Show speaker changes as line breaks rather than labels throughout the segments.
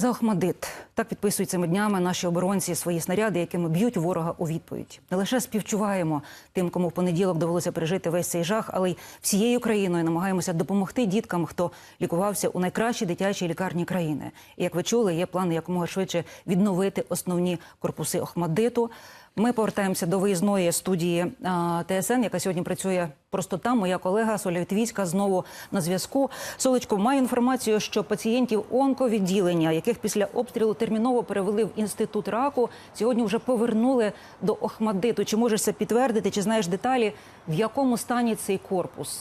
За Охмадит так підписують цими днями наші оборонці свої снаряди, якими б'ють ворога у відповідь. Не лише співчуваємо тим, кому в понеділок довелося пережити весь цей жах, але й всією країною намагаємося допомогти діткам, хто лікувався у найкращій дитячій лікарні країни. І як ви чули, є плани якомога швидше відновити основні корпуси Охмадиту. Ми повертаємося до виїзної студії а, ТСН, яка сьогодні працює просто там. Моя колега Соля Вітвіцька знову на зв'язку. Солечко має інформацію, що пацієнтів онковідділення, яких після обстрілу терміново перевели в інститут раку, сьогодні вже повернули до Охмадиту. Чи можеш це підтвердити? Чи знаєш деталі, в якому стані цей корпус?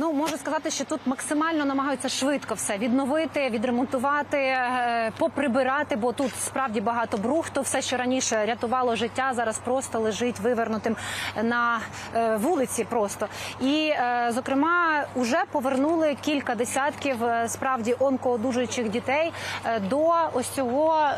Ну можу сказати, що тут максимально намагаються швидко все відновити, відремонтувати, е, поприбирати, бо тут справді багато брухту. Все, що раніше рятувало життя, зараз просто лежить вивернутим на е, вулиці. Просто і е, зокрема, вже повернули кілька десятків справді онкоодужуючих дітей до ось цього.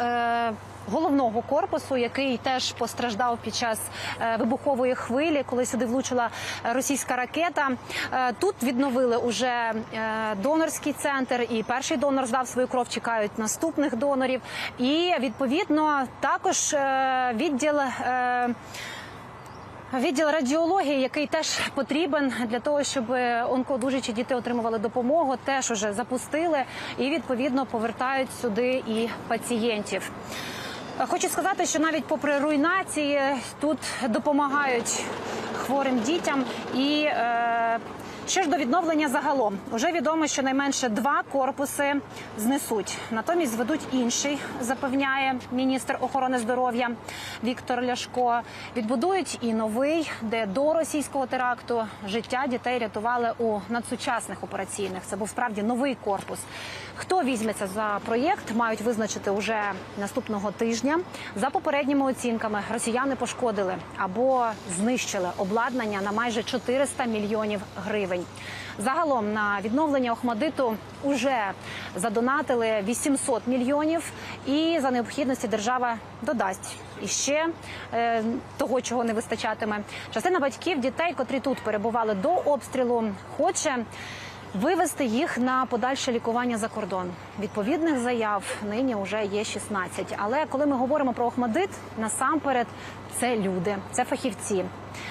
Головного корпусу, який теж постраждав під час е, вибухової хвилі, коли сюди влучила російська ракета. Е, Тут відновили уже е, донорський центр, і перший донор здав свою кров. Чекають наступних донорів. І відповідно також відділ. Відділ радіології, який теж потрібен для того, щоб онкодужичі діти отримували допомогу, теж уже запустили і відповідно повертають сюди і пацієнтів. Хочу сказати, що навіть попри руйнації тут допомагають хворим дітям і. Е, що ж до відновлення загалом, вже відомо, що найменше два корпуси знесуть. Натомість зведуть інший, запевняє міністр охорони здоров'я Віктор Ляшко. Відбудують і новий, де до російського теракту життя дітей рятували у надсучасних операційних. Це був справді новий корпус. Хто візьметься за проєкт, мають визначити уже наступного тижня. За попередніми оцінками, росіяни пошкодили або знищили обладнання на майже 400 мільйонів гривень. Загалом на відновлення Охмадиту уже задонатили 800 мільйонів, і за необхідності держава додасть іще е, того, чого не вистачатиме. Частина батьків дітей, котрі тут перебували до обстрілу, хоче. Вивести їх на подальше лікування за кордон. Відповідних заяв нині вже є 16. Але коли ми говоримо про Охмадит, насамперед це люди, це фахівці.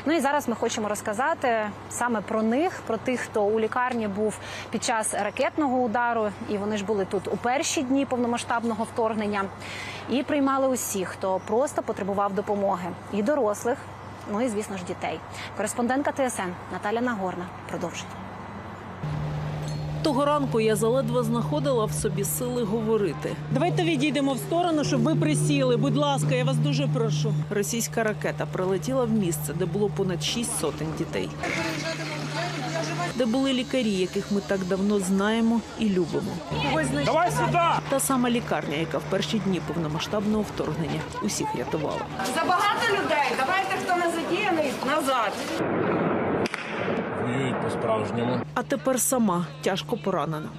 Ну і зараз ми хочемо розказати саме про них, про тих, хто у лікарні був під час ракетного удару, і вони ж були тут у перші дні повномасштабного вторгнення, і приймали усіх, хто просто потребував допомоги, і дорослих, ну і звісно ж дітей. Кореспондентка ТСН Наталя Нагорна продовжить.
Того ранку я заледве знаходила в собі сили говорити.
Давайте відійдемо в сторону, щоб ви присіли. Будь ласка, я вас дуже прошу.
Російська ракета прилетіла в місце, де було понад шість сотень дітей. Де були лікарі, яких ми так давно знаємо і любимо.
Давай сюда!
Та сама лікарня, яка в перші дні повномасштабного вторгнення усіх рятувала.
Забагато людей. Давайте, хто не задіяний, назад.
Воюють по-справжньому.
А тепер сама тяжко поранена.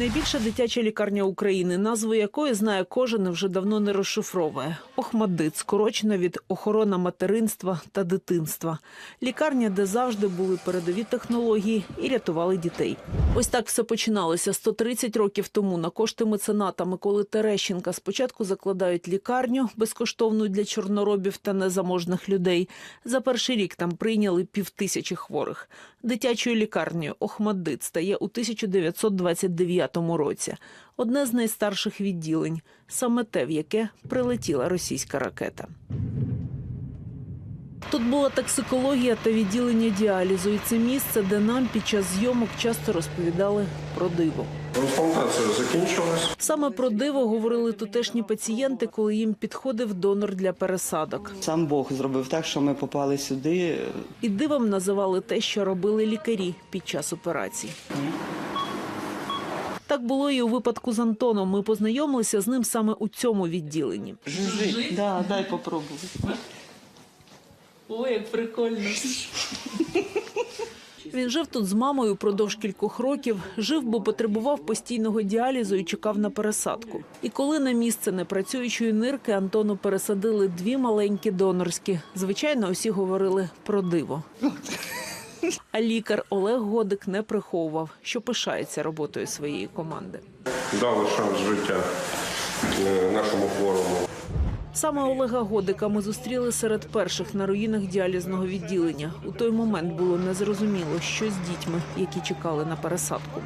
Найбільша дитяча лікарня України, назву якої знає кожен вже давно не розшифровує. Охмадит, скорочено від охорона материнства та дитинства. Лікарня, де завжди були передові технології і рятували дітей. Ось так все починалося 130 років тому. На кошти мецената Миколи Терещенка спочатку закладають лікарню безкоштовну для чорноробів та незаможних людей. За перший рік там прийняли півтисячі хворих. Дитячою лікарнею Охмадит стає у 1929 році. Одне з найстарших відділень, саме те, в яке прилетіла російська ракета. Тут була токсикологія та відділення діалізу, і це місце, де нам під час зйомок часто розповідали про диво.
Трансплантація закінчилась.
Саме про диво говорили тутешні пацієнти, коли їм підходив донор для пересадок.
Сам Бог зробив так, що ми попали сюди.
І дивом називали те, що робили лікарі під час операцій. Так було і у випадку з Антоном. Ми познайомилися з ним саме у цьому відділенні.
Жужи. Да, дай попробувати.
Ой, як прикольно. Він жив тут з мамою впродовж кількох років. Жив, бо потребував постійного діалізу і чекав на пересадку. І коли на місце непрацюючої нирки Антону пересадили дві маленькі донорські, звичайно, усі говорили про диво. А лікар Олег Годик не приховував, що пишається роботою своєї команди.
Дали шанс життя е, нашому хворому.
Саме Олега Годика ми зустріли серед перших на руїнах діалізного відділення. У той момент було незрозуміло, що з дітьми, які чекали на пересадку.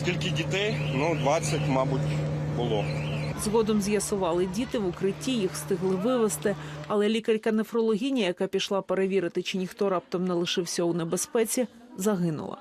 Скільки дітей? Ну, 20, мабуть, було.
Згодом з'ясували, діти в укритті їх встигли вивезти, але лікарка-нефрологиня, яка пішла перевірити, чи ніхто раптом не лишився у небезпеці, загинула.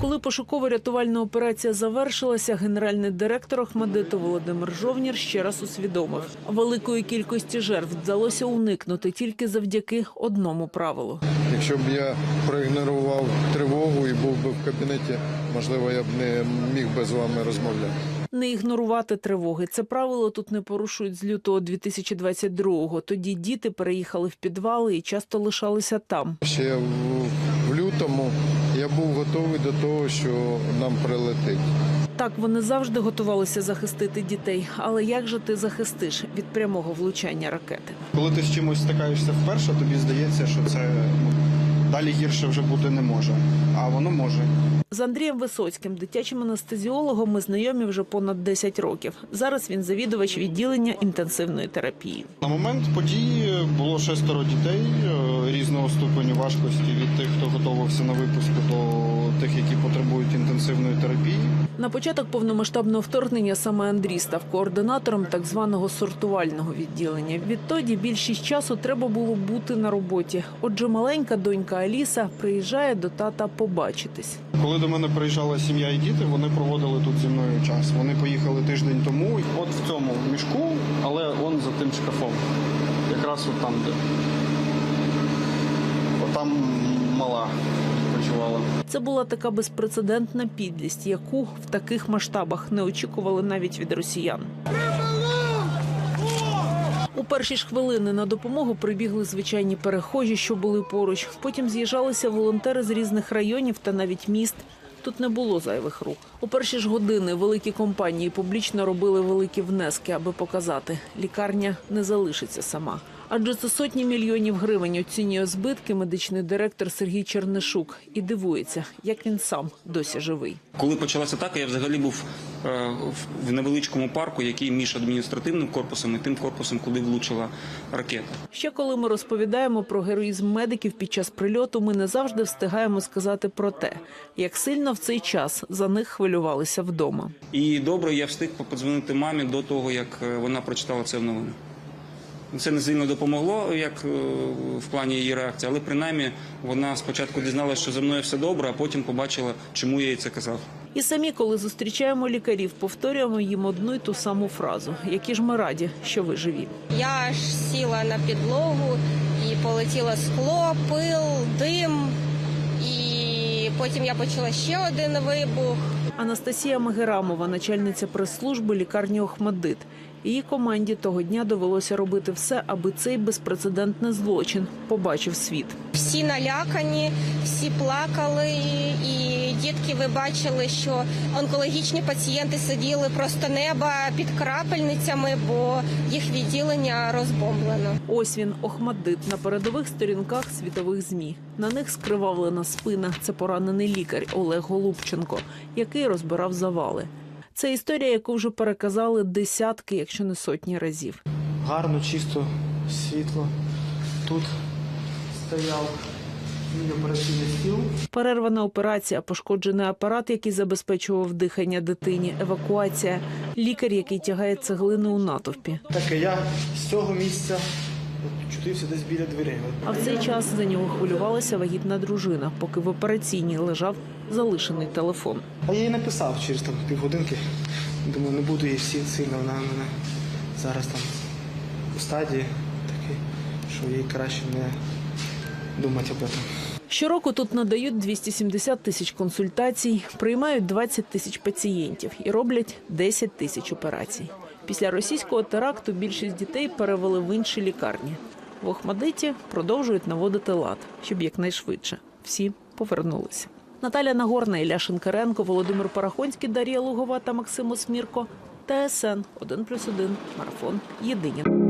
Коли пошуково-рятувальна операція завершилася, генеральний директор Охмадиту Володимир Жовнір ще раз усвідомив, великої кількості жертв вдалося уникнути тільки завдяки одному правилу.
Якщо б я проігнорував тривогу і був би в кабінеті, можливо, я б не міг би з вами розмовляти.
Не ігнорувати тривоги. Це правило тут не порушують з лютого 2022-го. Тоді діти переїхали в підвали і часто лишалися там.
Ще в, лютому я був готовий до того, що нам прилетить.
Так вони завжди готувалися захистити дітей. Але як же ти захистиш від прямого влучання ракети?
Коли ти з чимось стикаєшся вперше, тобі здається, що це ну, далі гірше вже бути не може. А воно може.
З Андрієм Висоцьким, дитячим анестезіологом, ми знайомі вже понад 10 років. Зараз він завідувач відділення інтенсивної терапії.
На момент події було шестеро дітей е, різного ступеню важкості від тих, хто готувався на випуск, до тих, які потребують інтенсивної терапії.
На початок повномасштабного вторгнення саме Андрій став координатором так званого сортувального відділення. Відтоді більшість часу треба було бути на роботі. Отже, маленька донька Аліса приїжджає до тата побачитись.
Коли до мене приїжджала сім'я і діти, вони проводили тут зі мною час. Вони поїхали тиждень тому. От в цьому мішку, але он за тим шкафом. Якраз от там, де. Отам мала.
Це була така безпрецедентна підлість, яку в таких масштабах не очікували навіть від росіян. Перші ж хвилини на допомогу прибігли звичайні перехожі, що були поруч. Потім з'їжджалися волонтери з різних районів та навіть міст. Тут не було зайвих рук. У перші ж години великі компанії публічно робили великі внески, аби показати, лікарня не залишиться сама. Адже це сотні мільйонів гривень оцінює збитки медичний директор Сергій Чернишук і дивується, як він сам досі живий.
Коли почалася атака, я взагалі був е, в- невеличкому парку, який між адміністративним корпусом і тим корпусом, куди влучила ракета.
Ще коли ми розповідаємо про героїзм медиків під час прильоту, ми не завжди встигаємо сказати про те, як сильно в цей час за них хвилювалися вдома.
І добре, я встиг подзвонити мамі до того, як е, вона прочитала це в новинах. Це не сильно допомогло, як е, в плані її реакції, але принаймні вона спочатку дізналася, що за мною все добре, а потім побачила, чому я їй це казав.
І самі, коли зустрічаємо лікарів, повторюємо їм одну й ту саму фразу: які ж ми раді, що ви живі.
Я аж сіла на підлогу і полетіло скло, пил, дим. І потім я почула ще один вибух.
Анастасія Магерамова, начальниця прес-служби лікарні Охмадит. Її команді того дня довелося робити все, аби цей безпрецедентний злочин побачив світ.
Всі налякані, всі плакали, і дітки ви бачили, що онкологічні пацієнти сиділи просто неба під крапельницями, бо їх відділення розбомблено.
Ось він, Охмадит, на передових сторінках світових змі. На них скривавлена спина. Це поранений лікар Олег Голубченко, який розбирав завали. Це історія, яку вже переказали десятки, якщо не сотні разів.
Гарно, чисто, світло. Тут стояв мій операційний стіл.
Перервана операція, пошкоджений апарат, який забезпечував дихання дитині, евакуація, лікар, який тягає цеглини у натовпі.
Так і я з цього місця чутився десь біля дверей.
А в цей час за нього хвилювалася вагітна дружина, поки в операційній лежав залишений телефон.
А я їй написав через там півгодинки. Думаю, не буду їй всі сильно, вона мене зараз там у стадії такий, що їй краще не думати об этом.
Щороку тут надають 270 тисяч консультацій, приймають 20 тисяч пацієнтів і роблять 10 тисяч операцій. Після російського теракту більшість дітей перевели в інші лікарні. В Охмадиті продовжують наводити лад, щоб якнайшвидше всі повернулися. Наталя Нагорна, Ілля Шинкаренко, Володимир Парахонський, Дар'я Лугова та Максим Осмірко. ТСН 1+,1, Марафон. Єдині.